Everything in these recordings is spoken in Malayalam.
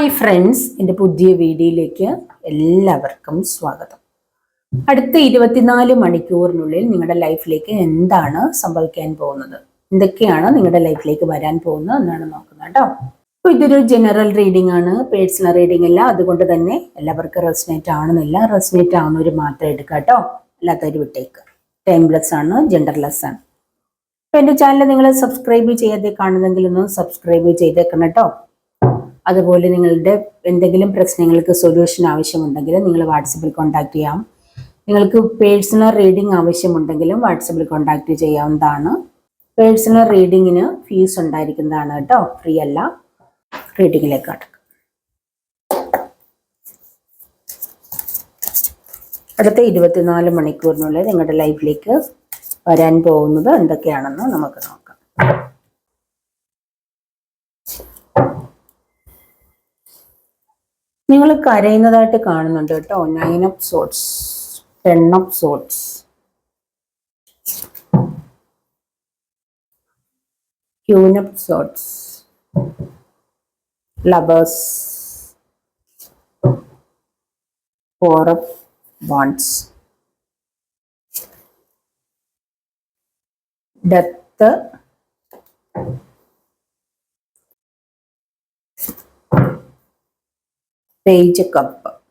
ഹായ് ഫ്രണ്ട്സ് എൻ്റെ പുതിയ വീഡിയോയിലേക്ക് എല്ലാവർക്കും സ്വാഗതം അടുത്ത ഇരുപത്തിനാല് മണിക്കൂറിനുള്ളിൽ നിങ്ങളുടെ ലൈഫിലേക്ക് എന്താണ് സംഭവിക്കാൻ പോകുന്നത് എന്തൊക്കെയാണ് നിങ്ങളുടെ ലൈഫിലേക്ക് വരാൻ പോകുന്നത് എന്നാണ് നോക്കുന്നത് കേട്ടോ അപ്പോൾ ഇതൊരു ജനറൽ റീഡിംഗ് ആണ് പേഴ്സണൽ റീഡിംഗ് അല്ല അതുകൊണ്ട് തന്നെ എല്ലാവർക്കും റെസിനേറ്റ് ആണെന്നില്ല റെസിനേറ്റ് ആവുന്നവർ മാത്രം എടുക്കുക കേട്ടോ അല്ലാത്തവർ വിട്ടേക്ക് ടൈംലെസ് ആണ് ജെൻഡർലെസ് ആണ് അപ്പോൾ എൻ്റെ ചാനൽ നിങ്ങൾ സബ്സ്ക്രൈബ് ചെയ്യാതെ കാണുന്നെങ്കിൽ ഒന്ന് സബ്സ്ക്രൈബ് ചെയ്തേക്കണം കേട്ടോ അതുപോലെ നിങ്ങളുടെ എന്തെങ്കിലും പ്രശ്നങ്ങൾക്ക് സൊല്യൂഷൻ ആവശ്യമുണ്ടെങ്കിൽ നിങ്ങൾ വാട്സപ്പിൽ കോൺടാക്ട് ചെയ്യാം നിങ്ങൾക്ക് പേഴ്സണൽ റീഡിംഗ് ആവശ്യമുണ്ടെങ്കിലും വാട്സപ്പിൽ കോൺടാക്ട് ചെയ്യാവുന്നതാണ് പേഴ്സണൽ റീഡിങ്ങിന് ഫീസ് ഉണ്ടായിരിക്കുന്നതാണ് കേട്ടോ ഫ്രീ അല്ല റീഡിങ്ങിലേക്ക് കടക്കാം അടുത്ത ഇരുപത്തിനാല് മണിക്കൂറിനുള്ളിൽ നിങ്ങളുടെ ലൈഫിലേക്ക് വരാൻ പോകുന്നത് എന്തൊക്കെയാണെന്ന് നമുക്ക് നോക്കാം നിങ്ങൾ കരയുന്നതായിട്ട് കാണുന്നുണ്ട് കേട്ടോ nine of swords ten of swords queen of swords lovers four of wands death age cup.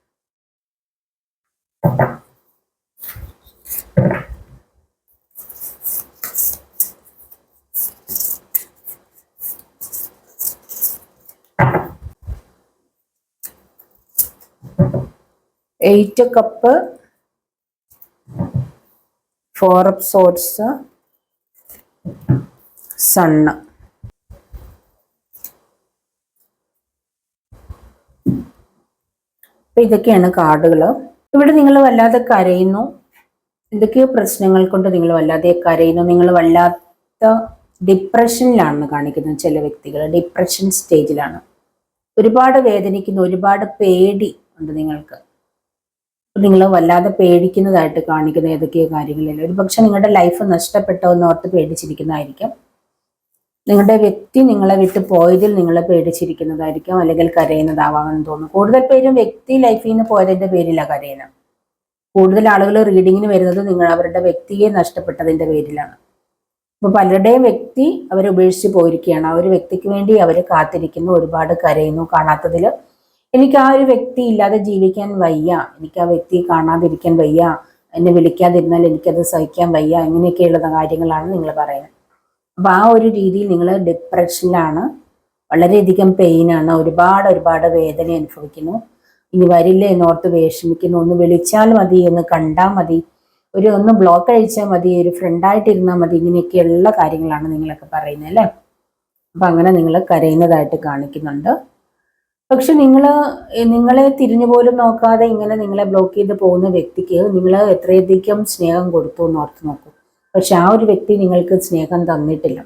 Eight cup 4 sorts sun. അപ്പൊ ഇതൊക്കെയാണ് കാർഡുകൾ ഇവിടെ നിങ്ങൾ വല്ലാതെ കരയുന്നു എന്തൊക്കെയോ പ്രശ്നങ്ങൾ കൊണ്ട് നിങ്ങൾ വല്ലാതെ കരയുന്നു നിങ്ങൾ വല്ലാത്ത ഡിപ്രഷനിലാണെന്ന് കാണിക്കുന്നത് ചില വ്യക്തികൾ ഡിപ്രഷൻ സ്റ്റേജിലാണ് ഒരുപാട് വേദനിക്കുന്നു ഒരുപാട് പേടി ഉണ്ട് നിങ്ങൾക്ക് നിങ്ങൾ വല്ലാതെ പേടിക്കുന്നതായിട്ട് കാണിക്കുന്ന ഏതൊക്കെയോ കാര്യങ്ങളിൽ ഒരു പക്ഷെ നിങ്ങളുടെ ലൈഫ് നഷ്ടപ്പെട്ടോ എന്നോർത്ത് പേടിച്ചിരിക്കുന്നതായിരിക്കും നിങ്ങളുടെ വ്യക്തി നിങ്ങളെ വിട്ട് പോയതിൽ നിങ്ങൾ പേടിച്ചിരിക്കുന്നതായിരിക്കും അല്ലെങ്കിൽ കരയുന്നതാവാമെന്ന് തോന്നുന്നു കൂടുതൽ പേരും വ്യക്തി ലൈഫിൽ നിന്ന് പോയതിൻ്റെ പേരിലാണ് കരയുന്നത് കൂടുതൽ ആളുകൾ റീഡിങ്ങിന് വരുന്നത് നിങ്ങൾ അവരുടെ വ്യക്തിയെ നഷ്ടപ്പെട്ടതിൻ്റെ പേരിലാണ് അപ്പോൾ പലരുടെയും വ്യക്തി അവർ ഉപേക്ഷിച്ച് പോയിരിക്കുകയാണ് ആ ഒരു വ്യക്തിക്ക് വേണ്ടി അവർ കാത്തിരിക്കുന്നു ഒരുപാട് കരയുന്നു കാണാത്തതിൽ എനിക്ക് ആ ഒരു വ്യക്തി ഇല്ലാതെ ജീവിക്കാൻ വയ്യ എനിക്ക് ആ വ്യക്തി കാണാതിരിക്കാൻ വയ്യ എന്നെ വിളിക്കാതിരുന്നാൽ എനിക്കത് സഹിക്കാൻ വയ്യ ഇങ്ങനെയൊക്കെയുള്ള കാര്യങ്ങളാണ് നിങ്ങൾ പറയുന്നത് അപ്പം ആ ഒരു രീതിയിൽ നിങ്ങൾ ഡിപ്രഷനിലാണ് വളരെയധികം പെയിനാണ് ഒരുപാട് ഒരുപാട് വേദന അനുഭവിക്കുന്നു ഇനി വരില്ലേ എന്നോർത്ത് വിഷമിക്കുന്നു ഒന്ന് വിളിച്ചാൽ മതി ഒന്ന് കണ്ടാൽ മതി ഒരു ഒന്ന് ബ്ലോക്ക് അഴിച്ചാൽ മതി ഒരു ഫ്രണ്ടായിട്ടിരുന്നാൽ മതി ഇങ്ങനെയൊക്കെയുള്ള കാര്യങ്ങളാണ് നിങ്ങളൊക്കെ പറയുന്നത് അല്ലേ അപ്പം അങ്ങനെ നിങ്ങൾ കരയുന്നതായിട്ട് കാണിക്കുന്നുണ്ട് പക്ഷെ നിങ്ങൾ നിങ്ങളെ തിരിഞ്ഞു പോലും നോക്കാതെ ഇങ്ങനെ നിങ്ങളെ ബ്ലോക്ക് ചെയ്ത് പോകുന്ന വ്യക്തിക്ക് നിങ്ങൾ എത്രയധികം സ്നേഹം കൊടുത്തു എന്ന് ഓർത്ത് നോക്കും പക്ഷെ ആ ഒരു വ്യക്തി നിങ്ങൾക്ക് സ്നേഹം തന്നിട്ടില്ല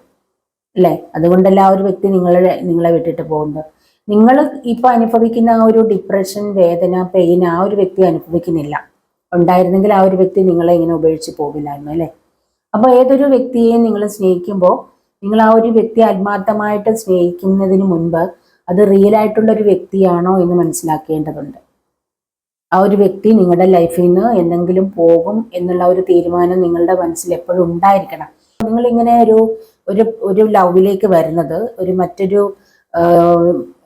അല്ലേ അതുകൊണ്ടല്ല ആ ഒരു വ്യക്തി നിങ്ങളെ നിങ്ങളെ വിട്ടിട്ട് പോകുന്നത് നിങ്ങൾ ഇപ്പൊ അനുഭവിക്കുന്ന ആ ഒരു ഡിപ്രഷൻ വേദന പെയിൻ ആ ഒരു വ്യക്തി അനുഭവിക്കുന്നില്ല ഉണ്ടായിരുന്നെങ്കിൽ ആ ഒരു വ്യക്തി നിങ്ങളെ ഇങ്ങനെ ഉപേക്ഷിച്ച് പോകില്ലായിരുന്നു അല്ലേ അപ്പോൾ ഏതൊരു വ്യക്തിയെയും നിങ്ങൾ സ്നേഹിക്കുമ്പോൾ നിങ്ങൾ ആ ഒരു വ്യക്തി ആത്മാർത്ഥമായിട്ട് സ്നേഹിക്കുന്നതിന് മുൻപ് അത് റിയൽ ആയിട്ടുള്ള ഒരു വ്യക്തിയാണോ എന്ന് മനസ്സിലാക്കേണ്ടതുണ്ട് ആ ഒരു വ്യക്തി നിങ്ങളുടെ ലൈഫിൽ നിന്ന് എന്തെങ്കിലും പോകും എന്നുള്ള ഒരു തീരുമാനം നിങ്ങളുടെ മനസ്സിൽ എപ്പോഴും ഉണ്ടായിരിക്കണം നിങ്ങളിങ്ങനെ ഒരു ഒരു ഒരു ലവിലേക്ക് വരുന്നത് ഒരു മറ്റൊരു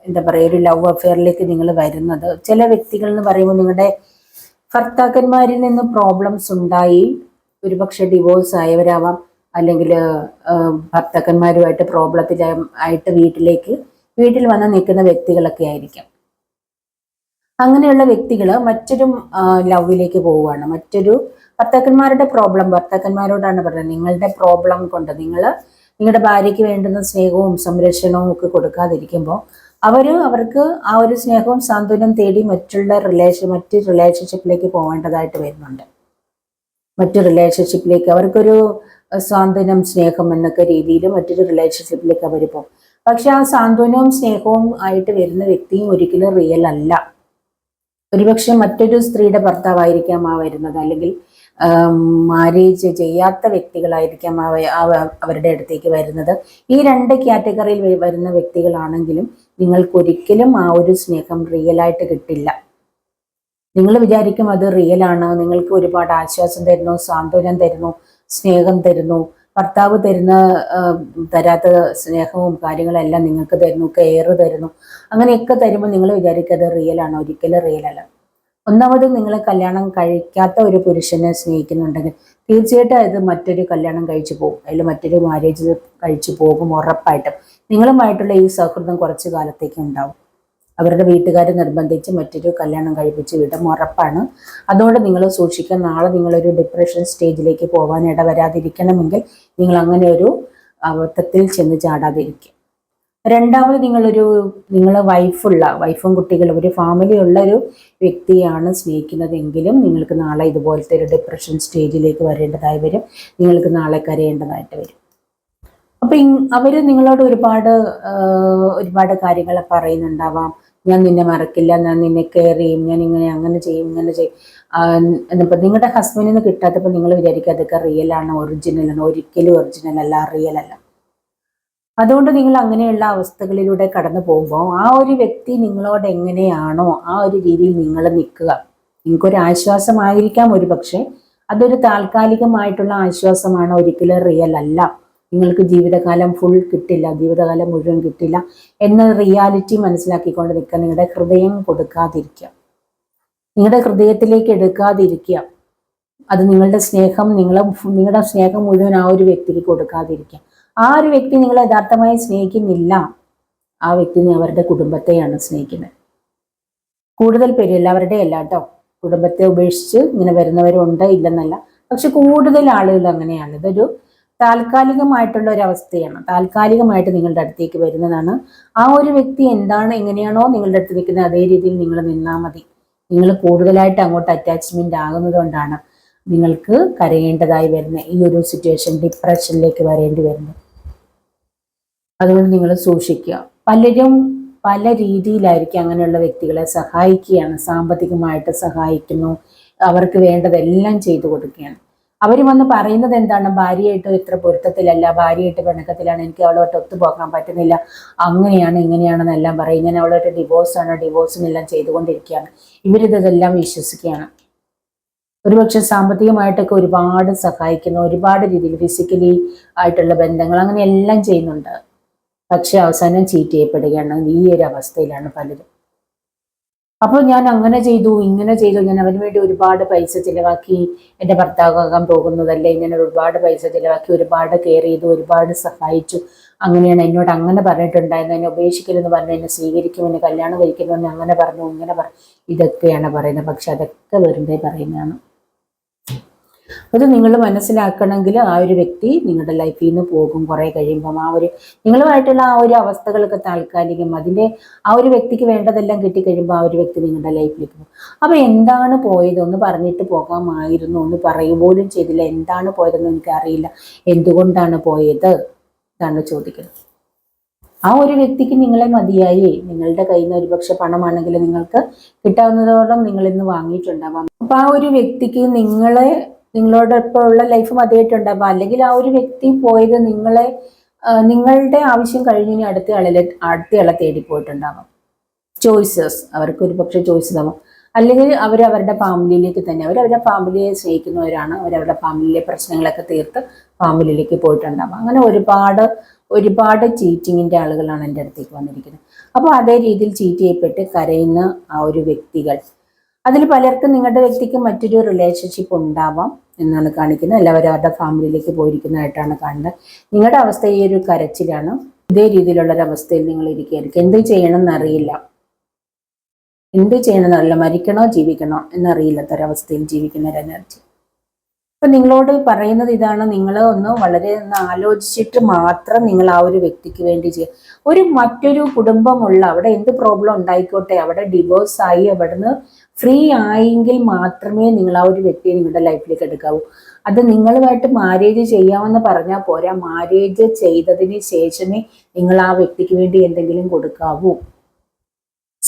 എന്താ പറയുക ഒരു ലവ് അഫെയറിലേക്ക് നിങ്ങൾ വരുന്നത് ചില വ്യക്തികൾ എന്ന് പറയുമ്പോൾ നിങ്ങളുടെ ഭർത്താക്കന്മാരിൽ നിന്ന് പ്രോബ്ലംസ് ഉണ്ടായി ഒരുപക്ഷെ ഡിവോഴ്സ് ആയവരാവാം അല്ലെങ്കിൽ ഭർത്താക്കന്മാരുമായിട്ട് പ്രോബ്ലത്തിൽ ആയിട്ട് വീട്ടിലേക്ക് വീട്ടിൽ വന്ന് നിൽക്കുന്ന വ്യക്തികളൊക്കെ ആയിരിക്കാം അങ്ങനെയുള്ള വ്യക്തികൾ മറ്റൊരു ലവിലേക്ക് പോവുകയാണ് മറ്റൊരു ഭർത്താക്കന്മാരുടെ പ്രോബ്ലം ഭർത്താക്കന്മാരോടാണ് പറയുന്നത് നിങ്ങളുടെ പ്രോബ്ലം കൊണ്ട് നിങ്ങൾ നിങ്ങളുടെ ഭാര്യയ്ക്ക് വേണ്ടുന്ന സ്നേഹവും സംരക്ഷണവും ഒക്കെ കൊടുക്കാതിരിക്കുമ്പോൾ അവർ അവർക്ക് ആ ഒരു സ്നേഹവും സാന്ത്വനം തേടി മറ്റുള്ള റിലേഷൻ മറ്റ് റിലേഷൻഷിപ്പിലേക്ക് പോകേണ്ടതായിട്ട് വരുന്നുണ്ട് മറ്റു റിലേഷൻഷിപ്പിലേക്ക് അവർക്കൊരു സാന്ത്വനം സ്നേഹം എന്നൊക്കെ രീതിയിൽ മറ്റൊരു റിലേഷൻഷിപ്പിലേക്ക് അവർ പോകും പക്ഷെ ആ സാന്ത്വനവും സ്നേഹവും ആയിട്ട് വരുന്ന വ്യക്തിയും ഒരിക്കലും റിയൽ അല്ല ഒരുപക്ഷെ മറ്റൊരു സ്ത്രീയുടെ ഭർത്താവായിരിക്കാം ആ വരുന്നത് അല്ലെങ്കിൽ മാരേജ് ചെയ്യാത്ത വ്യക്തികളായിരിക്കാം ആ അവരുടെ അടുത്തേക്ക് വരുന്നത് ഈ രണ്ട് കാറ്റഗറിയിൽ വരുന്ന വ്യക്തികളാണെങ്കിലും നിങ്ങൾക്കൊരിക്കലും ആ ഒരു സ്നേഹം റിയലായിട്ട് കിട്ടില്ല നിങ്ങൾ വിചാരിക്കും അത് റിയലാണ് നിങ്ങൾക്ക് ഒരുപാട് ആശ്വാസം തരുന്നു സാന്ത്വനം തരുന്നു സ്നേഹം തരുന്നു ഭർത്താവ് തരുന്ന തരാത്ത സ്നേഹവും കാര്യങ്ങളെല്ലാം നിങ്ങൾക്ക് തരുന്നു കെയർ തരുന്നു അങ്ങനെയൊക്കെ തരുമ്പോൾ നിങ്ങൾ വിചാരിക്കത് റിയൽ ആണ് ഒരിക്കലും റിയൽ അല്ല ഒന്നാമത് നിങ്ങൾ കല്യാണം കഴിക്കാത്ത ഒരു പുരുഷനെ സ്നേഹിക്കുന്നുണ്ടെങ്കിൽ തീർച്ചയായിട്ടും അത് മറ്റൊരു കല്യാണം കഴിച്ചു പോകും അതിൽ മറ്റൊരു മാരേജ് കഴിച്ചു പോകും ഉറപ്പായിട്ടും നിങ്ങളുമായിട്ടുള്ള ഈ സൗഹൃദം കുറച്ച് കാലത്തേക്ക് ഉണ്ടാവും അവരുടെ വീട്ടുകാർ നിർബന്ധിച്ച് മറ്റൊരു കല്യാണം കഴിപ്പിച്ച് വിടും ഉറപ്പാണ് അതുകൊണ്ട് നിങ്ങൾ സൂക്ഷിക്കാൻ നാളെ നിങ്ങളൊരു ഡിപ്രഷൻ സ്റ്റേജിലേക്ക് പോകാൻ ഇടവരാതിരിക്കണമെങ്കിൽ നിങ്ങൾ അങ്ങനെ ഒരു അബദ്ധത്തിൽ ചെന്ന് ചാടാതിരിക്കും രണ്ടാമത് നിങ്ങളൊരു നിങ്ങൾ വൈഫുള്ള വൈഫും കുട്ടികളും ഒരു ഫാമിലിയുള്ള ഒരു വ്യക്തിയാണ് സ്നേഹിക്കുന്നതെങ്കിലും നിങ്ങൾക്ക് നാളെ ഇതുപോലത്തെ ഒരു ഡിപ്രഷൻ സ്റ്റേജിലേക്ക് വരേണ്ടതായി വരും നിങ്ങൾക്ക് നാളെ കരയേണ്ടതായിട്ട് വരും അപ്പം അവർ നിങ്ങളോട് ഒരുപാട് ഒരുപാട് കാര്യങ്ങൾ പറയുന്നുണ്ടാവാം ഞാൻ നിന്നെ മറക്കില്ല ഞാൻ നിന്നെ കെയർ ചെയ്യും ഞാൻ ഇങ്ങനെ അങ്ങനെ ചെയ്യും ഇങ്ങനെ ചെയ്യും എന്നിപ്പോൾ നിങ്ങളുടെ നിന്ന് കിട്ടാത്തപ്പോൾ നിങ്ങൾ വിചാരിക്കുക അതൊക്കെ റിയൽ ആണ് ഒറിജിനൽ ആണ് ഒരിക്കലും ഒറിജിനൽ അല്ല റിയൽ അല്ല അതുകൊണ്ട് നിങ്ങൾ അങ്ങനെയുള്ള അവസ്ഥകളിലൂടെ കടന്നു പോകുമ്പോൾ ആ ഒരു വ്യക്തി നിങ്ങളോട് എങ്ങനെയാണോ ആ ഒരു രീതിയിൽ നിങ്ങൾ നിൽക്കുക നിങ്ങൾക്കൊരു ആശ്വാസമായിരിക്കാം ഒരു പക്ഷേ അതൊരു താൽക്കാലികമായിട്ടുള്ള ആശ്വാസമാണ് ഒരിക്കലും റിയൽ അല്ല നിങ്ങൾക്ക് ജീവിതകാലം ഫുൾ കിട്ടില്ല ജീവിതകാലം മുഴുവൻ കിട്ടില്ല എന്ന റിയാലിറ്റി മനസ്സിലാക്കിക്കൊണ്ട് നിൽക്കുക നിങ്ങളുടെ ഹൃദയം കൊടുക്കാതിരിക്കുക നിങ്ങളുടെ ഹൃദയത്തിലേക്ക് എടുക്കാതിരിക്കുക അത് നിങ്ങളുടെ സ്നേഹം നിങ്ങളെ നിങ്ങളുടെ സ്നേഹം മുഴുവൻ ആ ഒരു വ്യക്തിക്ക് കൊടുക്കാതിരിക്കുക ആ ഒരു വ്യക്തി നിങ്ങളെ യഥാർത്ഥമായി സ്നേഹിക്കുന്നില്ല ആ വ്യക്തി അവരുടെ കുടുംബത്തെയാണ് സ്നേഹിക്കുന്നത് കൂടുതൽ പേര് എല്ലാവരുടെ അല്ല കേട്ടോ കുടുംബത്തെ ഉപേക്ഷിച്ച് ഇങ്ങനെ വരുന്നവരുണ്ട് ഇല്ലെന്നല്ല പക്ഷെ കൂടുതൽ ആളുകൾ അങ്ങനെയാണ് ഇതൊരു താൽക്കാലികമായിട്ടുള്ള ഒരു അവസ്ഥയാണ് താൽക്കാലികമായിട്ട് നിങ്ങളുടെ അടുത്തേക്ക് വരുന്നതാണ് ആ ഒരു വ്യക്തി എന്താണ് എങ്ങനെയാണോ നിങ്ങളുടെ അടുത്ത് നിൽക്കുന്നത് അതേ രീതിയിൽ നിങ്ങൾ നിന്നാൽ മതി നിങ്ങൾ കൂടുതലായിട്ട് അങ്ങോട്ട് അറ്റാച്ച്മെന്റ് ആകുന്നത് കൊണ്ടാണ് നിങ്ങൾക്ക് കരയേണ്ടതായി വരുന്ന ഈ ഒരു സിറ്റുവേഷൻ ഡിപ്രഷനിലേക്ക് വരേണ്ടി വരുന്നു അതുകൊണ്ട് നിങ്ങൾ സൂക്ഷിക്കുക പലരും പല രീതിയിലായിരിക്കും അങ്ങനെയുള്ള വ്യക്തികളെ സഹായിക്കുകയാണ് സാമ്പത്തികമായിട്ട് സഹായിക്കുന്നു അവർക്ക് വേണ്ടതെല്ലാം ചെയ്തു കൊടുക്കുകയാണ് അവർ വന്ന് പറയുന്നത് എന്താണ് ഭാര്യയായിട്ട് ഇത്ര പൊരുത്തത്തിലല്ല ഭാര്യയായിട്ട് പിണക്കത്തിലാണ് എനിക്ക് അവളോട്ട് ഒത്തുപോകാൻ പറ്റുന്നില്ല അങ്ങനെയാണ് ഇങ്ങനെയാണെന്നെല്ലാം പറയും ഞാൻ അവളോട്ട് ഡിവോഴ്സാണ് എല്ലാം ചെയ്തുകൊണ്ടിരിക്കുകയാണ് ഇവരിതെല്ലാം വിശ്വസിക്കുകയാണ് ഒരുപക്ഷെ സാമ്പത്തികമായിട്ടൊക്കെ ഒരുപാട് സഹായിക്കുന്നു ഒരുപാട് രീതിയിൽ ഫിസിക്കലി ആയിട്ടുള്ള ബന്ധങ്ങൾ അങ്ങനെ എല്ലാം ചെയ്യുന്നുണ്ട് പക്ഷെ അവസാനം ചീറ്റ് ചെയ്യപ്പെടുകയാണ് ഈ ഒരു അവസ്ഥയിലാണ് പലരും അപ്പോൾ ഞാൻ അങ്ങനെ ചെയ്തു ഇങ്ങനെ ചെയ്തു ഞാൻ അവന് വേണ്ടി ഒരുപാട് പൈസ ചിലവാക്കി എൻ്റെ ഭർത്താവാകാൻ പോകുന്നതല്ലേ ഞാൻ ഒരുപാട് പൈസ ചിലവാക്കി ഒരുപാട് കെയർ ചെയ്തു ഒരുപാട് സഹായിച്ചു അങ്ങനെയാണ് എന്നോട് അങ്ങനെ പറഞ്ഞിട്ടുണ്ടായിരുന്നു എന്നെ ഉപേക്ഷിക്കലെന്ന് പറഞ്ഞു എന്നെ എന്നെ കല്യാണം എന്നെ അങ്ങനെ പറഞ്ഞു ഇങ്ങനെ പറഞ്ഞു ഇതൊക്കെയാണ് പറയുന്നത് പക്ഷെ അതൊക്കെ വെറുതെ പറയുന്നതാണ് അത് നിങ്ങൾ മനസ്സിലാക്കണമെങ്കിൽ ആ ഒരു വ്യക്തി നിങ്ങളുടെ ലൈഫിൽ നിന്ന് പോകും കുറേ കഴിയുമ്പം ആ ഒരു നിങ്ങളുമായിട്ടുള്ള ആ ഒരു അവസ്ഥകളൊക്കെ താൽക്കാലികം അതിൻ്റെ ആ ഒരു വ്യക്തിക്ക് വേണ്ടതെല്ലാം കിട്ടിക്കഴിയുമ്പോൾ ആ ഒരു വ്യക്തി നിങ്ങളുടെ ലൈഫിലേക്ക് പോകും അപ്പോൾ എന്താണ് പോയതെന്ന് പറഞ്ഞിട്ട് പോകാമായിരുന്നു എന്ന് പറയുപോലും ചെയ്തില്ല എന്താണ് പോയതെന്ന് എനിക്കറിയില്ല എന്തുകൊണ്ടാണ് പോയത് എന്നാണ് ചോദിക്കുന്നത് ആ ഒരു വ്യക്തിക്ക് നിങ്ങളെ മതിയായി നിങ്ങളുടെ കയ്യിൽ നിന്ന് ഒരുപക്ഷെ പണമാണെങ്കിൽ നിങ്ങൾക്ക് കിട്ടാവുന്നതോളം നിങ്ങൾ ഇന്ന് വാങ്ങിയിട്ടുണ്ടാവാം അപ്പൊ ആ ഒരു വ്യക്തിക്ക് നിങ്ങളെ നിങ്ങളോടൊപ്പം ഉള്ള ലൈഫ് മതിയായിട്ടുണ്ടാകും അല്ലെങ്കിൽ ആ ഒരു വ്യക്തി പോയത് നിങ്ങളെ നിങ്ങളുടെ ആവശ്യം കഴിഞ്ഞ് ഇനി അടുത്ത ആളിലെ അടുത്തയാളെ തേടി പോയിട്ടുണ്ടാവാം ചോയ്സസ് അവർക്ക് ഒരു പക്ഷേ ചോയ്സ് ഉണ്ടാവാം അല്ലെങ്കിൽ അവർ അവരുടെ ഫാമിലിയിലേക്ക് തന്നെ അവർ അവരുടെ ഫാമിലിയെ സ്നേഹിക്കുന്നവരാണ് അവരവരുടെ ഫാമിലിയിലെ പ്രശ്നങ്ങളൊക്കെ തീർത്ത് ഫാമിലിയിലേക്ക് പോയിട്ടുണ്ടാവാം അങ്ങനെ ഒരുപാട് ഒരുപാട് ചീറ്റിങ്ങിൻ്റെ ആളുകളാണ് എൻ്റെ അടുത്തേക്ക് വന്നിരിക്കുന്നത് അപ്പോൾ അതേ രീതിയിൽ ചീറ്റ് ചെയ്യപ്പെട്ട് കരയുന്ന ആ ഒരു വ്യക്തികൾ അതിൽ പലർക്കും നിങ്ങളുടെ വ്യക്തിക്ക് മറ്റൊരു റിലേഷൻഷിപ്പ് ഉണ്ടാവാം എന്നാണ് കാണിക്കുന്നത് എല്ലാവരും അവരുടെ ഫാമിലിയിലേക്ക് പോയിരിക്കുന്നതായിട്ടാണ് കാണുന്നത് നിങ്ങളുടെ അവസ്ഥ ഈ ഒരു കരച്ചിലാണ് ഇതേ രീതിയിലുള്ള ഒരു അവസ്ഥയിൽ നിങ്ങൾ ഇരിക്കുകയായിരിക്കും എന്ത് ചെയ്യണം എന്നറിയില്ല എന്ത് ചെയ്യണം എന്നറിയില്ല മരിക്കണോ ജീവിക്കണോ എന്നറിയില്ലാത്തൊരവസ്ഥയിൽ ജീവിക്കുന്ന ഒരു എനർജി അപ്പൊ നിങ്ങളോട് പറയുന്നത് ഇതാണ് നിങ്ങൾ ഒന്ന് വളരെ ഒന്ന് ആലോചിച്ചിട്ട് മാത്രം നിങ്ങൾ ആ ഒരു വ്യക്തിക്ക് വേണ്ടി ചെയ്യുക ഒരു മറ്റൊരു കുടുംബമുള്ള അവിടെ എന്ത് പ്രോബ്ലം ഉണ്ടായിക്കോട്ടെ അവിടെ ഡിവോഴ്സായി അവിടുന്ന് ഫ്രീ ആയെങ്കിൽ മാത്രമേ നിങ്ങൾ ആ ഒരു വ്യക്തിയെ നിങ്ങളുടെ ലൈഫിലേക്ക് എടുക്കാവൂ അത് നിങ്ങളുമായിട്ട് മാരേജ് ചെയ്യാമെന്ന് പറഞ്ഞാൽ പോരാ മാരേജ് ചെയ്തതിന് ശേഷമേ നിങ്ങൾ ആ വ്യക്തിക്ക് വേണ്ടി എന്തെങ്കിലും കൊടുക്കാവൂ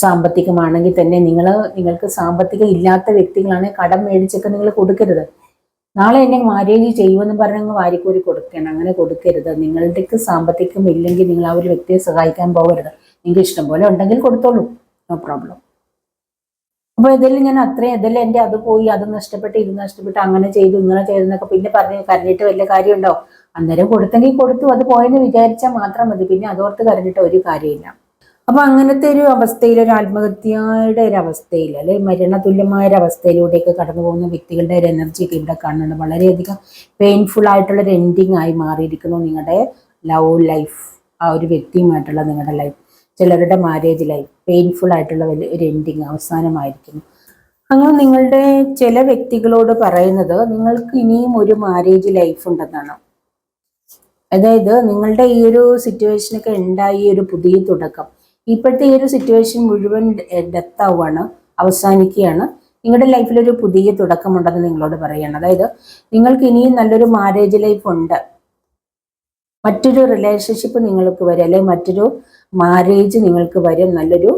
സാമ്പത്തികമാണെങ്കിൽ തന്നെ നിങ്ങൾ നിങ്ങൾക്ക് സാമ്പത്തികം ഇല്ലാത്ത വ്യക്തികളാണെങ്കിൽ കടം മേടിച്ചൊക്കെ നിങ്ങൾ കൊടുക്കരുത് നാളെ എന്നെ മാരേജ് ചെയ്യുമെന്ന് പറഞ്ഞങ്ങ് വാരിക്കോരി കൊടുക്കണം അങ്ങനെ കൊടുക്കരുത് നിങ്ങളുടെക്ക് സാമ്പത്തികം ഇല്ലെങ്കിൽ നിങ്ങൾ ആ ഒരു വ്യക്തിയെ സഹായിക്കാൻ പോകരുത് നിങ്ങൾക്ക് ഇഷ്ടം പോലെ ഉണ്ടെങ്കിൽ കൊടുത്തോളൂ നോ പ്രോബ്ലം അപ്പൊ ഇതിൽ ഞാൻ അത്രയും ഇതിൽ എൻ്റെ അത് പോയി അത് നഷ്ടപ്പെട്ട് ഇത് നഷ്ടപ്പെട്ട് അങ്ങനെ ചെയ്തു ഇങ്ങനെ ചെയ്തു എന്നൊക്കെ പിന്നെ പറഞ്ഞ് കരഞ്ഞിട്ട് വലിയ കാര്യമുണ്ടോ അന്നേരം കൊടുത്തെങ്കിൽ കൊടുത്തു അത് പോയെന്ന് വിചാരിച്ചാൽ മാത്രം മതി പിന്നെ അതോർത്ത് കരഞ്ഞിട്ട് ഒരു കാര്യമില്ല അപ്പൊ അങ്ങനത്തെ ഒരു അവസ്ഥയിൽ ഒരു ആത്മഹത്യയുടെ ഒരു അവസ്ഥയിൽ അല്ലെ മരണതുല്യമായ ഒരു അവസ്ഥയിലൂടെയൊക്കെ കടന്നു പോകുന്ന വ്യക്തികളുടെ ഒരു എനർജി ഒക്കെ ഇവിടെ കാണുന്നുണ്ട് വളരെയധികം പെയിൻഫുൾ ആയിട്ടുള്ള ഒരു എൻഡിങ് ആയി മാറിയിരിക്കുന്നു നിങ്ങളുടെ ലവ് ലൈഫ് ആ ഒരു വ്യക്തിയുമായിട്ടുള്ള നിങ്ങളുടെ ലൈഫ് ചിലരുടെ മാരേജ് ലൈഫ് പെയിൻഫുൾ ആയിട്ടുള്ള വലിയ ഒരു എൻഡിങ് അവസാനമായിരിക്കുന്നു അങ്ങനെ നിങ്ങളുടെ ചില വ്യക്തികളോട് പറയുന്നത് നിങ്ങൾക്ക് ഇനിയും ഒരു മാരേജ് ലൈഫ് ഉണ്ടെന്നാണ് അതായത് നിങ്ങളുടെ ഈ ഒരു സിറ്റുവേഷനൊക്കെ ഉണ്ടായി ഒരു പുതിയ തുടക്കം ഇപ്പോഴത്തെ ഈ ഒരു സിറ്റുവേഷൻ മുഴുവൻ ഡെത്ത് ആവുകയാണ് അവസാനിക്കുകയാണ് നിങ്ങളുടെ ലൈഫിൽ ഒരു പുതിയ തുടക്കമുണ്ടെന്ന് നിങ്ങളോട് പറയുകയാണ് അതായത് നിങ്ങൾക്ക് ഇനിയും നല്ലൊരു മാരേജ് ലൈഫ് ഉണ്ട് മറ്റൊരു റിലേഷൻഷിപ്പ് നിങ്ങൾക്ക് വരും അല്ലെങ്കിൽ മറ്റൊരു മാരേജ് നിങ്ങൾക്ക് വരും നല്ലൊരു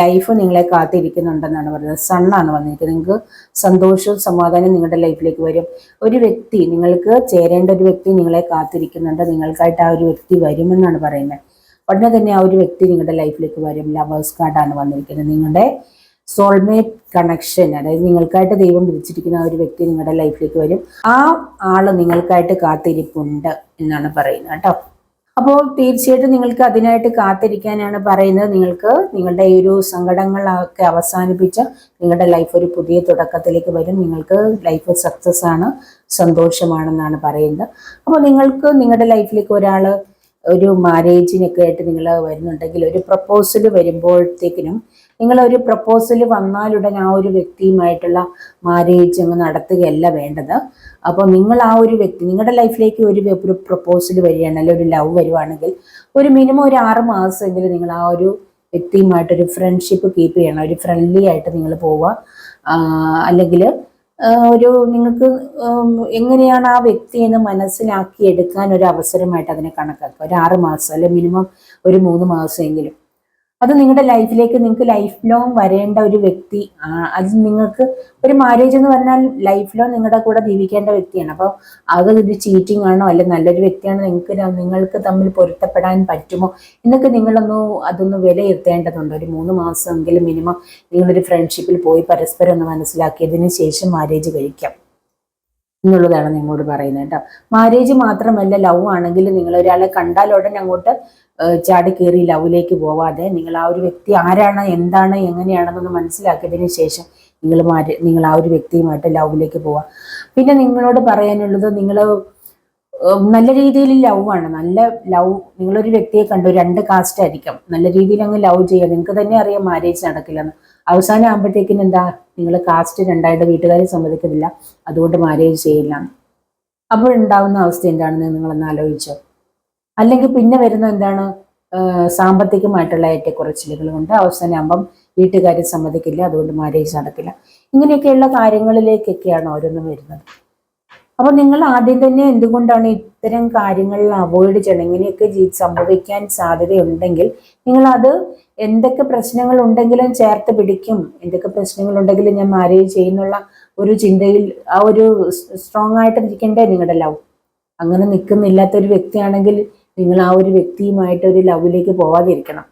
ലൈഫ് നിങ്ങളെ കാത്തിരിക്കുന്നുണ്ടെന്നാണ് പറയുന്നത് സണ്ണാണ് വന്നിരിക്കുന്നത് നിങ്ങൾക്ക് സന്തോഷവും സമാധാനവും നിങ്ങളുടെ ലൈഫിലേക്ക് വരും ഒരു വ്യക്തി നിങ്ങൾക്ക് ചേരേണ്ട ഒരു വ്യക്തി നിങ്ങളെ കാത്തിരിക്കുന്നുണ്ട് നിങ്ങൾക്കായിട്ട് ആ ഒരു വ്യക്തി വരുമെന്നാണ് പറയുന്നത് ഉടനെ തന്നെ ആ ഒരു വ്യക്തി നിങ്ങളുടെ ലൈഫിലേക്ക് വരും ലവേഴ്സ് കാർഡാണ് വന്നിരിക്കുന്നത് നിങ്ങളുടെ സോൾമേറ്റ് കണക്ഷൻ അതായത് നിങ്ങൾക്കായിട്ട് ദൈവം വിളിച്ചിരിക്കുന്ന ഒരു വ്യക്തി നിങ്ങളുടെ ലൈഫിലേക്ക് വരും ആ ആൾ നിങ്ങൾക്കായിട്ട് കാത്തിരിപ്പുണ്ട് എന്നാണ് പറയുന്നത് കേട്ടോ അപ്പോൾ തീർച്ചയായിട്ടും നിങ്ങൾക്ക് അതിനായിട്ട് കാത്തിരിക്കാനാണ് പറയുന്നത് നിങ്ങൾക്ക് നിങ്ങളുടെ ഈ ഒരു സങ്കടങ്ങളൊക്കെ അവസാനിപ്പിച്ച് നിങ്ങളുടെ ലൈഫ് ഒരു പുതിയ തുടക്കത്തിലേക്ക് വരും നിങ്ങൾക്ക് ലൈഫ് സക്സസ് ആണ് സന്തോഷമാണെന്നാണ് പറയുന്നത് അപ്പോൾ നിങ്ങൾക്ക് നിങ്ങളുടെ ലൈഫിലേക്ക് ഒരാൾ ഒരു മാരേജിനൊക്കെ ആയിട്ട് നിങ്ങൾ വരുന്നുണ്ടെങ്കിൽ ഒരു പ്രപ്പോസൽ വരുമ്പോഴത്തേക്കിനും ഒരു പ്രപ്പോസൽ വന്നാലുടൻ ആ ഒരു വ്യക്തിയുമായിട്ടുള്ള മാരേജ് അങ്ങ് നടത്തുകയല്ല വേണ്ടത് അപ്പോൾ നിങ്ങൾ ആ ഒരു വ്യക്തി നിങ്ങളുടെ ലൈഫിലേക്ക് ഒരു ഒരു പ്രപ്പോസൽ വരികയാണ് അല്ലെങ്കിൽ ഒരു ലവ് വരുവാണെങ്കിൽ ഒരു മിനിമം ഒരു ആറ് മാസമെങ്കിലും നിങ്ങൾ ആ ഒരു വ്യക്തിയുമായിട്ടൊരു ഫ്രണ്ട്ഷിപ്പ് കീപ്പ് ചെയ്യണം ഒരു ഫ്രണ്ട്ലി ആയിട്ട് നിങ്ങൾ പോവുക അല്ലെങ്കിൽ ഒരു നിങ്ങൾക്ക് എങ്ങനെയാണ് ആ എന്ന് മനസ്സിലാക്കി എടുക്കാൻ ഒരു അവസരമായിട്ട് അതിനെ കണക്കാക്കുക ഒരു ആറ് മാസം അല്ലെങ്കിൽ മിനിമം ഒരു മൂന്ന് മാസമെങ്കിലും അത് നിങ്ങളുടെ ലൈഫിലേക്ക് നിങ്ങൾക്ക് ലൈഫ് ലോങ് വരേണ്ട ഒരു വ്യക്തി അത് നിങ്ങൾക്ക് ഒരു മാരേജ് എന്ന് പറഞ്ഞാൽ ലൈഫ് ലോങ് നിങ്ങളുടെ കൂടെ ജീവിക്കേണ്ട വ്യക്തിയാണ് അപ്പോൾ അതൊരു ചീറ്റിംഗ് ആണോ അല്ലെ നല്ലൊരു വ്യക്തിയാണോ നിങ്ങൾക്ക് നിങ്ങൾക്ക് തമ്മിൽ പൊരുത്തപ്പെടാൻ പറ്റുമോ എന്നൊക്കെ നിങ്ങളൊന്ന് അതൊന്ന് വിലയിരുത്തേണ്ടതുണ്ട് ഒരു മൂന്ന് മാസമെങ്കിലും മിനിമം നിങ്ങളൊരു ഫ്രണ്ട്ഷിപ്പിൽ പോയി പരസ്പരം ഒന്ന് മനസ്സിലാക്കിയതിന് ശേഷം മാരേജ് കഴിക്കാം എന്നുള്ളതാണ് നിങ്ങളോട് പറയുന്നത് കേട്ടോ മാരേജ് മാത്രമല്ല ലവ് ആണെങ്കിൽ നിങ്ങൾ ഒരാളെ കണ്ടാൽ ഉടനെ അങ്ങോട്ട് ചാടി കയറി ലവിലേക്ക് പോവാതെ നിങ്ങൾ ആ ഒരു വ്യക്തി ആരാണ് എന്താണ് എങ്ങനെയാണെന്നൊന്ന് മനസ്സിലാക്കിയതിന് ശേഷം നിങ്ങൾ മാറ്റി നിങ്ങൾ ആ ഒരു വ്യക്തിയുമായിട്ട് ലവിലേക്ക് പോവാം പിന്നെ നിങ്ങളോട് പറയാനുള്ളത് നിങ്ങൾ നല്ല രീതിയിൽ ലവ് ആണ് നല്ല ലവ് നിങ്ങളൊരു വ്യക്തിയെ കണ്ടു രണ്ട് കാസ്റ്റ് ആയിരിക്കും നല്ല രീതിയിൽ അങ്ങ് ലവ് ചെയ്യുക നിങ്ങൾക്ക് തന്നെ അറിയാം മാരേജ് നടക്കില്ലെന്ന് അവസാനം ആകുമ്പോഴത്തേക്കിന് എന്താ നിങ്ങൾ കാസ്റ്റ് രണ്ടായിട്ട് വീട്ടുകാരെ സമ്മതിക്കുന്നില്ല അതുകൊണ്ട് മാരേജ് ചെയ്യില്ല അപ്പോൾ അവസ്ഥ എന്താണെന്ന് നിങ്ങളൊന്ന് ആലോചിച്ചോ അല്ലെങ്കിൽ പിന്നെ വരുന്ന എന്താണ് സാമ്പത്തികമായിട്ടുള്ള ഏറ്റക്കുറച്ചിലുകൾ കൊണ്ട് അവസാനമാകുമ്പം വീട്ടുകാരും സമ്മതിക്കില്ല അതുകൊണ്ട് മാരേജ് നടക്കില്ല ഇങ്ങനെയൊക്കെയുള്ള കാര്യങ്ങളിലേക്കൊക്കെയാണ് ഓരോന്നും വരുന്നത് അപ്പോൾ നിങ്ങൾ ആദ്യം തന്നെ എന്തുകൊണ്ടാണ് ഇത്തരം കാര്യങ്ങളിൽ അവോയ്ഡ് ചെയ്യണം ഇങ്ങനെയൊക്കെ സംഭവിക്കാൻ സാധ്യതയുണ്ടെങ്കിൽ അത് എന്തൊക്കെ പ്രശ്നങ്ങൾ ഉണ്ടെങ്കിലും ചേർത്ത് പിടിക്കും എന്തൊക്കെ പ്രശ്നങ്ങൾ ഉണ്ടെങ്കിലും ഞാൻ മാരേജ് ചെയ്യുന്നുള്ള ഒരു ചിന്തയിൽ ആ ഒരു സ്ട്രോങ് ആയിട്ട് ഇരിക്കണ്ടേ നിങ്ങളുടെ ലവ് അങ്ങനെ നിൽക്കുന്നില്ലാത്തൊരു വ്യക്തിയാണെങ്കിൽ നിങ്ങൾ ആ ഒരു വ്യക്തിയുമായിട്ട് ഒരു ലവിലേക്ക് പോവാതിരിക്കണം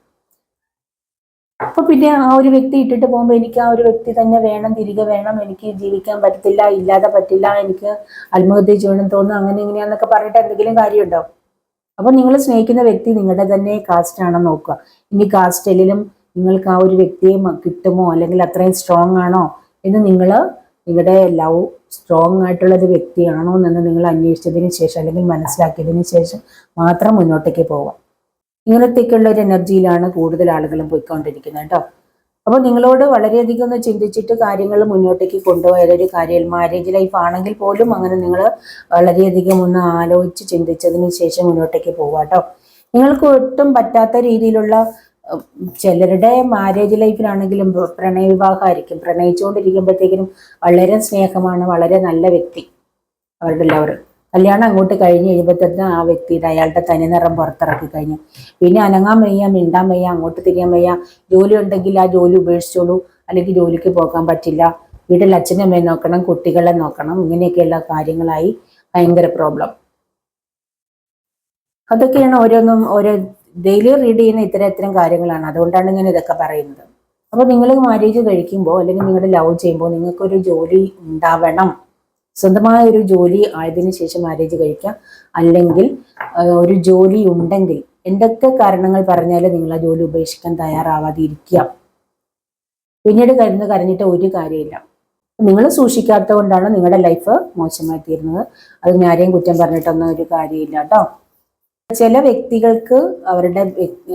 അപ്പൊ പിന്നെ ആ ഒരു വ്യക്തി ഇട്ടിട്ട് പോകുമ്പോൾ എനിക്ക് ആ ഒരു വ്യക്തി തന്നെ വേണം തിരികെ വേണം എനിക്ക് ജീവിക്കാൻ പറ്റത്തില്ല ഇല്ലാതെ പറ്റില്ല എനിക്ക് ആത്മഹത്യ ചെയ്യണം തോന്നുന്നു അങ്ങനെ ഇങ്ങനെയാന്നൊക്കെ പറഞ്ഞിട്ട് എന്തെങ്കിലും കാര്യമുണ്ടോ അപ്പൊ നിങ്ങൾ സ്നേഹിക്കുന്ന വ്യക്തി നിങ്ങളുടെ തന്നെ കാസ്റ്റ് ആണെന്ന് നോക്കുക ഇനി കാസ്റ്റലിലും നിങ്ങൾക്ക് ആ ഒരു വ്യക്തിയെ കിട്ടുമോ അല്ലെങ്കിൽ അത്രയും സ്ട്രോങ് ആണോ എന്ന് നിങ്ങൾ നിങ്ങളുടെ ലവ് സ്ട്രോങ് ആയിട്ടുള്ള ഒരു വ്യക്തിയാണോ എന്ന് നിങ്ങൾ അന്വേഷിച്ചതിന് ശേഷം അല്ലെങ്കിൽ മനസ്സിലാക്കിയതിന് ശേഷം മാത്രം മുന്നോട്ടേക്ക് പോവാം ഇങ്ങനത്തേക്കുള്ള ഒരു എനർജിയിലാണ് കൂടുതൽ ആളുകളും പോയിക്കൊണ്ടിരിക്കുന്നത് കേട്ടോ അപ്പോൾ നിങ്ങളോട് വളരെയധികം ഒന്ന് ചിന്തിച്ചിട്ട് കാര്യങ്ങൾ മുന്നോട്ടേക്ക് കൊണ്ടുപോയ ഒരു കാര്യം മാരേജ് ലൈഫ് ആണെങ്കിൽ പോലും അങ്ങനെ നിങ്ങൾ വളരെയധികം ഒന്ന് ആലോചിച്ച് ചിന്തിച്ചതിന് ശേഷം മുന്നോട്ടേക്ക് പോവാട്ടോ നിങ്ങൾക്ക് ഒട്ടും പറ്റാത്ത രീതിയിലുള്ള ചിലരുടെ മാരേജ് ലൈഫിലാണെങ്കിലും പ്രണയവിവാഹമായിരിക്കും പ്രണയിച്ചുകൊണ്ടിരിക്കുമ്പോഴത്തേക്കിനും വളരെ സ്നേഹമാണ് വളരെ നല്ല വ്യക്തി അവരുടെ ലവർ കല്യാണം അങ്ങോട്ട് കഴിഞ്ഞ് കഴിയുമ്പോഴത്തേക്കും ആ വ്യക്തി അയാളുടെ തനിനിറം പുറത്തിറക്കി കഴിഞ്ഞു പിന്നെ അനങ്ങാൻ വയ്യ മിണ്ടാൻ വയ്യ അങ്ങോട്ട് തിരിയാൻ വയ്യ ജോലി ഉണ്ടെങ്കിൽ ആ ജോലി ഉപേക്ഷിച്ചോളൂ അല്ലെങ്കിൽ ജോലിക്ക് പോകാൻ പറ്റില്ല വീട്ടിൽ അമ്മയെ നോക്കണം കുട്ടികളെ നോക്കണം ഇങ്ങനെയൊക്കെയുള്ള കാര്യങ്ങളായി ഭയങ്കര പ്രോബ്ലം അതൊക്കെയാണ് ഓരോന്നും ഓരോ ഡെയിലി റീഡ് ചെയ്യുന്ന ഇത്തരം ഇത്തരം കാര്യങ്ങളാണ് അതുകൊണ്ടാണ് ഞാൻ ഇതൊക്കെ പറയുന്നത് അപ്പോൾ നിങ്ങൾ മാരേജ് കഴിക്കുമ്പോൾ അല്ലെങ്കിൽ നിങ്ങൾ ലവ് ചെയ്യുമ്പോൾ നിങ്ങൾക്കൊരു ജോലി ഉണ്ടാവണം സ്വന്തമായ ഒരു ജോലി ആയതിനു ശേഷം മാരേജ് കഴിക്കുക അല്ലെങ്കിൽ ഒരു ജോലി ഉണ്ടെങ്കിൽ എന്തൊക്കെ കാരണങ്ങൾ പറഞ്ഞാൽ നിങ്ങൾ ആ ജോലി ഉപേക്ഷിക്കാൻ തയ്യാറാവാതിരിക്കുക പിന്നീട് കരുന്ന് കരഞ്ഞിട്ട് ഒരു കാര്യമില്ല നിങ്ങൾ സൂക്ഷിക്കാത്തത് കൊണ്ടാണ് നിങ്ങളുടെ ലൈഫ് മോശമായി തീരുന്നത് അത് ഞാരെയും കുറ്റം പറഞ്ഞിട്ടൊന്നും ഒരു കാര്യമില്ല കേട്ടോ ചില വ്യക്തികൾക്ക് അവരുടെ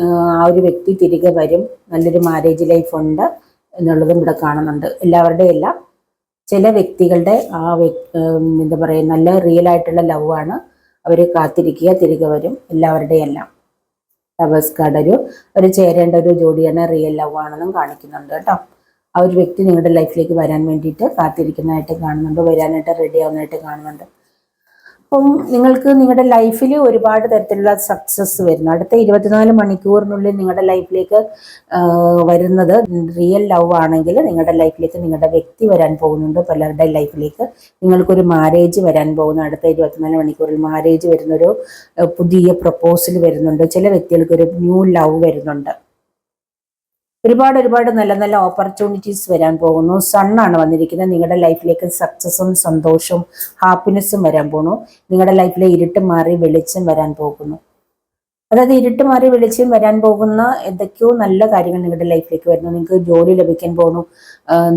ആ ഒരു വ്യക്തി തിരികെ വരും നല്ലൊരു മാരേജ് ലൈഫ് ഉണ്ട് എന്നുള്ളതും ഇവിടെ കാണുന്നുണ്ട് എല്ലാവരുടെയും അല്ല ചില വ്യക്തികളുടെ ആ എന്താ പറയുക നല്ല റിയൽ ആയിട്ടുള്ള ലവ് ആണ് അവർ കാത്തിരിക്കുക തിരികെ വരും എല്ലാവരുടെയും എല്ലാം ലവേഴ്സ് കാർഡ് ഒരു ഒരു ചേരേണ്ട ഒരു ജോഡിയാണ് റിയൽ ലവ് ആണെന്നും കാണിക്കുന്നുണ്ട് കേട്ടോ ആ ഒരു വ്യക്തി നിങ്ങളുടെ ലൈഫിലേക്ക് വരാൻ വേണ്ടിയിട്ട് കാത്തിരിക്കുന്നതായിട്ട് കാണുന്നുണ്ട് വരാനായിട്ട് റെഡി ആവുന്നതായിട്ട് കാണുന്നുണ്ട് അപ്പം നിങ്ങൾക്ക് നിങ്ങളുടെ ലൈഫിൽ ഒരുപാട് തരത്തിലുള്ള സക്സസ് വരുന്നു അടുത്ത ഇരുപത്തിനാല് മണിക്കൂറിനുള്ളിൽ നിങ്ങളുടെ ലൈഫിലേക്ക് വരുന്നത് റിയൽ ലവ് ആണെങ്കിൽ നിങ്ങളുടെ ലൈഫിലേക്ക് നിങ്ങളുടെ വ്യക്തി വരാൻ പോകുന്നുണ്ട് പലരുടെ ലൈഫിലേക്ക് നിങ്ങൾക്കൊരു മാരേജ് വരാൻ പോകുന്നു അടുത്ത ഇരുപത്തിനാല് മണിക്കൂറിൽ മാരേജ് വരുന്നൊരു പുതിയ പ്രപ്പോസൽ വരുന്നുണ്ട് ചില വ്യക്തികൾക്ക് ഒരു ന്യൂ ലവ് വരുന്നുണ്ട് ഒരുപാട് ഒരുപാട് നല്ല നല്ല ഓപ്പർച്യൂണിറ്റീസ് വരാൻ പോകുന്നു സണ്ണാണ് വന്നിരിക്കുന്നത് നിങ്ങളുടെ ലൈഫിലേക്ക് സക്സസും സന്തോഷവും ഹാപ്പിനെസ്സും വരാൻ പോകുന്നു നിങ്ങളുടെ ലൈഫിലെ ഇരുട്ട് മാറി വെളിച്ചം വരാൻ പോകുന്നു അതായത് ഇരുട്ട് മാറി വെളിച്ചം വരാൻ പോകുന്ന എന്തൊക്കെയോ നല്ല കാര്യങ്ങൾ നിങ്ങളുടെ ലൈഫിലേക്ക് വരുന്നു നിങ്ങൾക്ക് ജോലി ലഭിക്കാൻ പോകുന്നു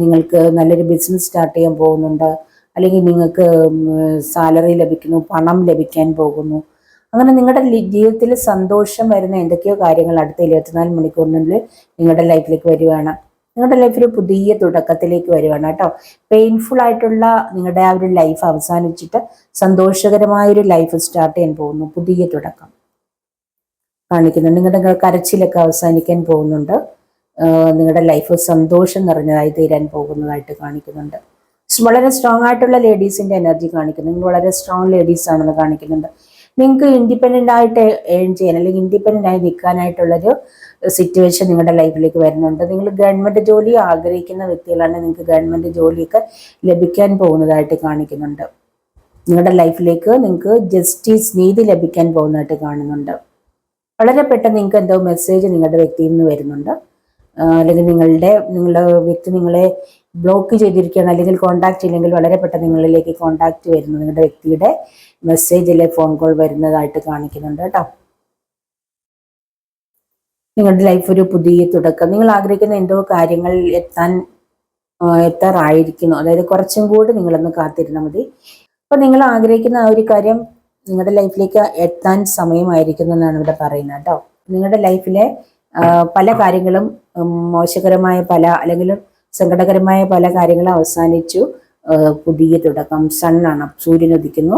നിങ്ങൾക്ക് നല്ലൊരു ബിസിനസ് സ്റ്റാർട്ട് ചെയ്യാൻ പോകുന്നുണ്ട് അല്ലെങ്കിൽ നിങ്ങൾക്ക് സാലറി ലഭിക്കുന്നു പണം ലഭിക്കാൻ പോകുന്നു അങ്ങനെ നിങ്ങളുടെ ജീവിതത്തിൽ സന്തോഷം വരുന്ന എന്തൊക്കെയോ കാര്യങ്ങൾ അടുത്ത ഇരുപത്തിനാല് മണിക്കൂറിനുള്ളിൽ നിങ്ങളുടെ ലൈഫിലേക്ക് വരികയാണ് നിങ്ങളുടെ ലൈഫിൽ പുതിയ തുടക്കത്തിലേക്ക് വരുവാണ് കേട്ടോ പെയിൻഫുൾ ആയിട്ടുള്ള നിങ്ങളുടെ ആ ഒരു ലൈഫ് അവസാനിച്ചിട്ട് സന്തോഷകരമായ ഒരു ലൈഫ് സ്റ്റാർട്ട് ചെയ്യാൻ പോകുന്നു പുതിയ തുടക്കം കാണിക്കുന്നുണ്ട് നിങ്ങളുടെ കരച്ചിലൊക്കെ അവസാനിക്കാൻ പോകുന്നുണ്ട് നിങ്ങളുടെ ലൈഫ് സന്തോഷം നിറഞ്ഞതായി തീരാൻ പോകുന്നതായിട്ട് കാണിക്കുന്നുണ്ട് വളരെ സ്ട്രോങ് ആയിട്ടുള്ള ലേഡീസിന്റെ എനർജി കാണിക്കുന്നു നിങ്ങൾ വളരെ സ്ട്രോങ് ലേഡീസ് ആണെന്ന് കാണിക്കുന്നുണ്ട് നിങ്ങൾക്ക് ഇൻഡിപെൻഡൻ്റ് ആയിട്ട് ഏൺ ചെയ്യാൻ അല്ലെങ്കിൽ ഇൻഡിപെൻഡൻ്റ് ആയി നിൽക്കാനായിട്ടുള്ളൊരു സിറ്റുവേഷൻ നിങ്ങളുടെ ലൈഫിലേക്ക് വരുന്നുണ്ട് നിങ്ങൾ ഗവൺമെൻറ് ജോലി ആഗ്രഹിക്കുന്ന വ്യക്തികളാണ് നിങ്ങൾക്ക് ഗവൺമെൻറ് ജോലിയൊക്കെ ലഭിക്കാൻ പോകുന്നതായിട്ട് കാണിക്കുന്നുണ്ട് നിങ്ങളുടെ ലൈഫിലേക്ക് നിങ്ങൾക്ക് ജസ്റ്റിസ് നീതി ലഭിക്കാൻ പോകുന്നതായിട്ട് കാണുന്നുണ്ട് വളരെ പെട്ടെന്ന് നിങ്ങൾക്ക് എന്തോ മെസ്സേജ് നിങ്ങളുടെ വ്യക്തിയിൽ നിന്ന് വരുന്നുണ്ട് അല്ലെങ്കിൽ നിങ്ങളുടെ നിങ്ങളുടെ വ്യക്തി നിങ്ങളെ ബ്ലോക്ക് ചെയ്തിരിക്കുകയാണ് അല്ലെങ്കിൽ കോൺടാക്റ്റ് ഇല്ലെങ്കിൽ വളരെ പെട്ടെന്ന് നിങ്ങളിലേക്ക് കോൺടാക്റ്റ് വരുന്നു നിങ്ങളുടെ വ്യക്തിയുടെ മെസ്സേജിലെ ഫോൺ കോൾ വരുന്നതായിട്ട് കാണിക്കുന്നുണ്ട് കേട്ടോ നിങ്ങളുടെ ലൈഫ് ഒരു പുതിയ തുടക്കം നിങ്ങൾ ആഗ്രഹിക്കുന്ന എന്തോ കാര്യങ്ങൾ എത്താൻ എത്താറായിരിക്കുന്നു അതായത് കുറച്ചും കൂടി നിങ്ങളൊന്ന് കാത്തിരുന്നാൽ മതി അപ്പൊ നിങ്ങൾ ആഗ്രഹിക്കുന്ന ആ ഒരു കാര്യം നിങ്ങളുടെ ലൈഫിലേക്ക് എത്താൻ സമയമായിരിക്കുന്നു എന്നാണ് ഇവിടെ പറയുന്നത് കേട്ടോ നിങ്ങളുടെ ലൈഫിലെ പല കാര്യങ്ങളും മോശകരമായ പല അല്ലെങ്കിൽ സങ്കടകരമായ പല കാര്യങ്ങളും അവസാനിച്ചു പുതിയ തുടക്കം സണ്ണാണ് സൂര്യൻ ഉദിക്കുന്നു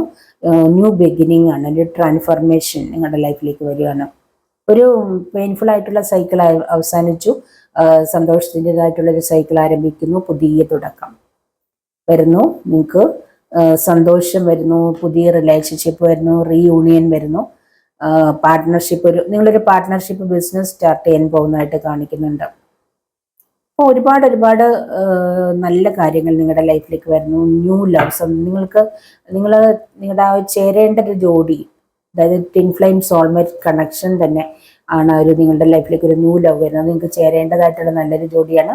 ന്യൂ ബിഗിനിങ് ആണ് ഒരു ട്രാൻസ്ഫർമേഷൻ നിങ്ങളുടെ ലൈഫിലേക്ക് വരികയാണ് ഒരു പെയിൻഫുൾ ആയിട്ടുള്ള സൈക്കിൾ അവസാനിച്ചു സന്തോഷത്തിൻ്റെതായിട്ടുള്ള ഒരു സൈക്കിൾ ആരംഭിക്കുന്നു പുതിയ തുടക്കം വരുന്നു നിങ്ങൾക്ക് സന്തോഷം വരുന്നു പുതിയ റിലേഷൻഷിപ്പ് വരുന്നു റീയൂണിയൻ വരുന്നു പാർട്ട്ണർഷിപ്പ് ഒരു നിങ്ങളൊരു പാർട്ട്ണർഷിപ്പ് ബിസിനസ് സ്റ്റാർട്ട് ചെയ്യാൻ പോകുന്നതായിട്ട് കാണിക്കുന്നുണ്ട് അപ്പോൾ ഒരുപാട് ഒരുപാട് നല്ല കാര്യങ്ങൾ നിങ്ങളുടെ ലൈഫിലേക്ക് വരുന്നു ന്യൂ ലവ്സ് നിങ്ങൾക്ക് നിങ്ങൾ നിങ്ങളുടെ ആ ചേരേണ്ട ഒരു ജോഡി അതായത് ടിൻ ഫ്ലെയിം സോൾമേറ്റ് കണക്ഷൻ തന്നെ ആണ് ഒരു നിങ്ങളുടെ ലൈഫിലേക്ക് ഒരു ന്യൂ ലവ് വരുന്നത് നിങ്ങൾക്ക് ചേരേണ്ടതായിട്ടുള്ള നല്ലൊരു ജോഡിയാണ്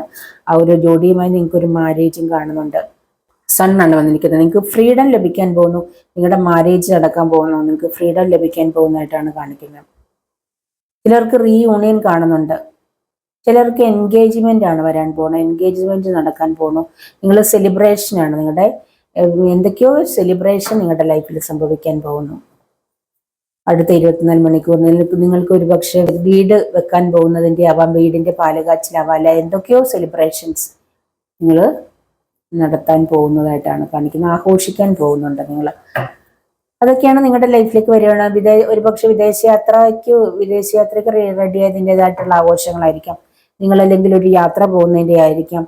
ആ ഒരു ജോഡിയുമായി നിങ്ങൾക്ക് ഒരു മാരേജും കാണുന്നുണ്ട് സൺ ആണ് വന്നിരിക്കുന്നത് നിങ്ങൾക്ക് ഫ്രീഡം ലഭിക്കാൻ പോകുന്നു നിങ്ങളുടെ മാരേജ് നടക്കാൻ പോകുന്നു നിങ്ങൾക്ക് ഫ്രീഡം ലഭിക്കാൻ പോകുന്നതായിട്ടാണ് കാണിക്കുന്നത് ചിലർക്ക് റീയൂണിയൻ കാണുന്നുണ്ട് ചിലർക്ക് എൻഗേജ്മെന്റ് ആണ് വരാൻ പോകണം എൻഗേജ്മെന്റ് നടക്കാൻ പോകണു നിങ്ങൾ സെലിബ്രേഷൻ ആണ് നിങ്ങളുടെ എന്തൊക്കെയോ സെലിബ്രേഷൻ നിങ്ങളുടെ ലൈഫിൽ സംഭവിക്കാൻ പോകുന്നു അടുത്ത ഇരുപത്തിനാല് മണിക്കൂർ നിങ്ങൾക്ക് ഒരു പക്ഷേ വീട് വെക്കാൻ പോകുന്നതിൻ്റെ ആവാം വീടിൻ്റെ പാലുകാച്ചിലാവാല എന്തൊക്കെയോ സെലിബ്രേഷൻസ് നിങ്ങൾ നടത്താൻ പോകുന്നതായിട്ടാണ് കാണിക്കുന്നത് ആഘോഷിക്കാൻ പോകുന്നുണ്ട് നിങ്ങൾ അതൊക്കെയാണ് നിങ്ങളുടെ ലൈഫിലേക്ക് വരികയാണ് വിദേ ഒരുപക്ഷെ വിദേശയാത്രയ്ക്ക് വിദേശയാത്രയ്ക്ക് ആയതിൻ്റെതായിട്ടുള്ള ആഘോഷങ്ങളായിരിക്കാം നിങ്ങൾ അല്ലെങ്കിൽ ഒരു യാത്ര പോകുന്നതിൻ്റെ ആയിരിക്കാം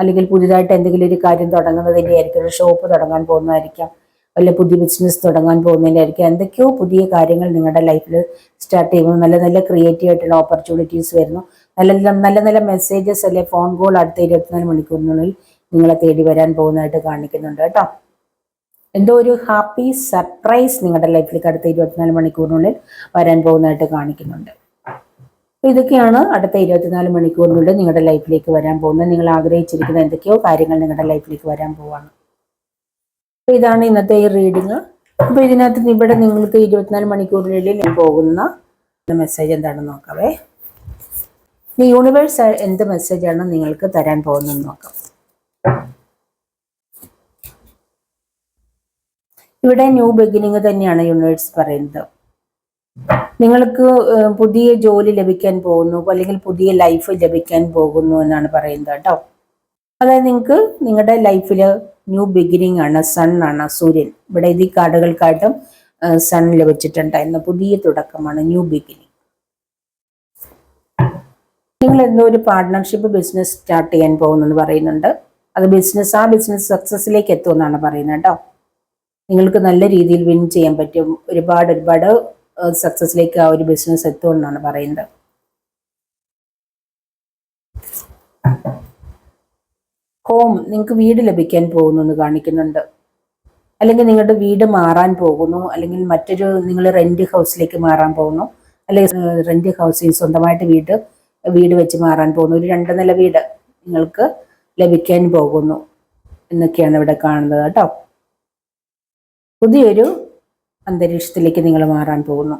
അല്ലെങ്കിൽ പുതിയതായിട്ട് എന്തെങ്കിലും ഒരു കാര്യം തുടങ്ങുന്നതിൻ്റെ ആയിരിക്കും ഒരു ഷോപ്പ് തുടങ്ങാൻ പോകുന്നതായിരിക്കാം അല്ലെങ്കിൽ പുതിയ ബിസിനസ് തുടങ്ങാൻ പോകുന്നതിൻ്റെ ആയിരിക്കും എന്തൊക്കെയോ പുതിയ കാര്യങ്ങൾ നിങ്ങളുടെ ലൈഫിൽ സ്റ്റാർട്ട് ചെയ്യുന്നു നല്ല നല്ല ക്രിയേറ്റീവ് ആയിട്ടുള്ള ഓപ്പർച്യൂണിറ്റീസ് വരുന്നു നല്ല നല്ല നല്ല മെസ്സേജസ് അല്ലെ ഫോൺ കോൾ അടുത്ത ഇരുപത്തിനാല് മണിക്കൂറിനുള്ളിൽ നിങ്ങളെ തേടി വരാൻ പോകുന്നതായിട്ട് കാണിക്കുന്നുണ്ട് കേട്ടോ എന്തോ ഒരു ഹാപ്പി സർപ്രൈസ് നിങ്ങളുടെ ലൈഫിലേക്ക് അടുത്ത ഇരുപത്തിനാല് മണിക്കൂറിനുള്ളിൽ വരാൻ പോകുന്നതായിട്ട് കാണിക്കുന്നുണ്ട് ഇതൊക്കെയാണ് അടുത്ത ഇരുപത്തിനാല് മണിക്കൂറിനുള്ളിൽ നിങ്ങളുടെ ലൈഫിലേക്ക് വരാൻ പോകുന്നത് നിങ്ങൾ ആഗ്രഹിച്ചിരിക്കുന്ന എന്തൊക്കെയോ കാര്യങ്ങൾ നിങ്ങളുടെ ലൈഫിലേക്ക് വരാൻ പോവാണ് അപ്പോൾ ഇതാണ് ഇന്നത്തെ ഈ റീഡിങ് അപ്പോൾ ഇതിനകത്ത് ഇവിടെ നിങ്ങൾക്ക് ഇരുപത്തിനാല് മണിക്കൂറിനുള്ളിൽ പോകുന്ന മെസ്സേജ് എന്താണെന്ന് നോക്കാവേ ഈ യൂണിവേഴ്സ് എന്ത് മെസ്സേജാണ് നിങ്ങൾക്ക് തരാൻ പോകുന്നതെന്ന് നോക്കാം ഇവിടെ ന്യൂ ബിഗിനിങ് തന്നെയാണ് യൂണിവേഴ്സ് പറയുന്നത് നിങ്ങൾക്ക് പുതിയ ജോലി ലഭിക്കാൻ പോകുന്നു അല്ലെങ്കിൽ പുതിയ ലൈഫ് ലഭിക്കാൻ പോകുന്നു എന്നാണ് പറയുന്നത് കേട്ടോ അതായത് നിങ്ങൾക്ക് നിങ്ങളുടെ ലൈഫിൽ ന്യൂ ബിഗിനിങ് ആണ് സൺ ആണ് സൂര്യൻ ഇവിടെ ഇത് കാടുകൾക്കായിട്ടും സൺ ലഭിച്ചിട്ടുണ്ടായിരുന്ന പുതിയ തുടക്കമാണ് ന്യൂ ബിഗിനിങ് നിങ്ങൾ എന്തോ ഒരു പാർട്ട്ണർഷിപ്പ് ബിസിനസ് സ്റ്റാർട്ട് ചെയ്യാൻ പോകുന്നെന്ന് പറയുന്നുണ്ട് അത് ബിസിനസ് ആ ബിസിനസ് സക്സസ്സിലേക്ക് എത്തുമെന്നാണ് പറയുന്നത് കേട്ടോ നിങ്ങൾക്ക് നല്ല രീതിയിൽ വിൻ ചെയ്യാൻ പറ്റും ഒരുപാട് ഒരുപാട് സക്സസ്സിലേക്ക് ആ ഒരു ബിസിനസ് എത്തുമെന്നാണ് പറയുന്നത് ഹോം നിങ്ങൾക്ക് വീട് ലഭിക്കാൻ പോകുന്നു എന്ന് കാണിക്കുന്നുണ്ട് അല്ലെങ്കിൽ നിങ്ങളുടെ വീട് മാറാൻ പോകുന്നു അല്ലെങ്കിൽ മറ്റൊരു നിങ്ങൾ റെന്റ് ഹൗസിലേക്ക് മാറാൻ പോകുന്നു അല്ലെങ്കിൽ റെന്റ് ഹൗസിൽ സ്വന്തമായിട്ട് വീട് വീട് വെച്ച് മാറാൻ പോകുന്നു ഒരു രണ്ട് നില വീട് നിങ്ങൾക്ക് ലഭിക്കാൻ പോകുന്നു എന്നൊക്കെയാണ് ഇവിടെ കാണുന്നത് കേട്ടോ പുതിയൊരു അന്തരീക്ഷത്തിലേക്ക് നിങ്ങൾ മാറാൻ പോകുന്നു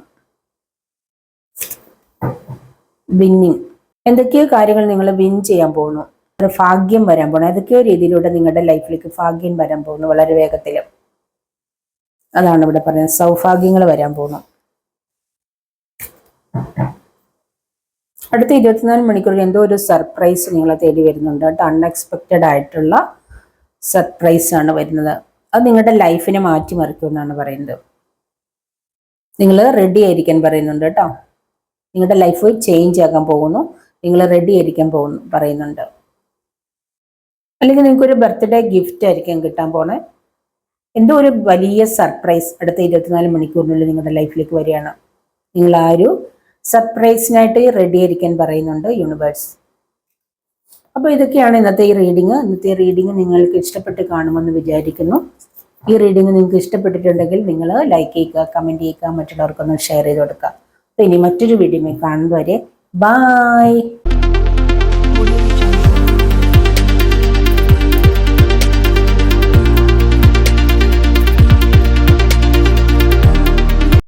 വിന്നിങ് എന്തൊക്കെയോ കാര്യങ്ങൾ നിങ്ങൾ വിൻ ചെയ്യാൻ പോകുന്നു ഒരു ഭാഗ്യം വരാൻ പോകുന്നു ഏതൊക്കെയോ രീതിയിലൂടെ നിങ്ങളുടെ ലൈഫിലേക്ക് ഭാഗ്യം വരാൻ പോകുന്നു വളരെ വേഗത്തിൽ അതാണ് ഇവിടെ പറയുന്നത് സൗഭാഗ്യങ്ങൾ വരാൻ പോകുന്നു അടുത്ത ഇരുപത്തിനാല് മണിക്കൂറിൽ എന്തോ ഒരു സർപ്രൈസ് നിങ്ങളെ തേടി വരുന്നുണ്ട് കേട്ടോ അൺഎക്സ്പെക്റ്റഡ് ആയിട്ടുള്ള സർപ്രൈസ് ആണ് വരുന്നത് അത് നിങ്ങളുടെ ലൈഫിനെ മാറ്റിമറിക്കുമെന്നാണ് പറയുന്നത് നിങ്ങൾ റെഡി ആയിരിക്കാൻ പറയുന്നുണ്ട് കേട്ടോ നിങ്ങളുടെ ലൈഫ് ചേഞ്ച് ആക്കാൻ പോകുന്നു നിങ്ങൾ റെഡി ആയിരിക്കാൻ പോകുന്നു പറയുന്നുണ്ട് അല്ലെങ്കിൽ നിങ്ങൾക്കൊരു ബർത്ത്ഡേ ഗിഫ്റ്റ് ആയിരിക്കാം കിട്ടാൻ പോണേ എന്തോ ഒരു വലിയ സർപ്രൈസ് അടുത്ത ഇരുപത്തിനാല് മണിക്കൂറിനുള്ളിൽ നിങ്ങളുടെ ലൈഫിലേക്ക് വരികയാണ് നിങ്ങൾ ആ ഒരു സർപ്രൈസിനായിട്ട് റെഡി ആയിരിക്കാൻ പറയുന്നുണ്ട് യൂണിവേഴ്സ് അപ്പോൾ ഇതൊക്കെയാണ് ഇന്നത്തെ ഈ റീഡിങ് ഇന്നത്തെ റീഡിങ് നിങ്ങൾക്ക് ഇഷ്ടപ്പെട്ട് കാണുമെന്ന് വിചാരിക്കുന്നു ഈ റീഡിംഗ് നിങ്ങൾക്ക് ഇഷ്ടപ്പെട്ടിട്ടുണ്ടെങ്കിൽ നിങ്ങൾ ലൈക്ക് ചെയ്യുക കമൻറ്റ് ചെയ്യുക മറ്റുള്ളവർക്കൊന്ന് ഷെയർ ചെയ്ത് കൊടുക്കുക അപ്പോൾ ഇനി മറ്റൊരു വീഡിയോ കാണുന്നവരെ ബായ്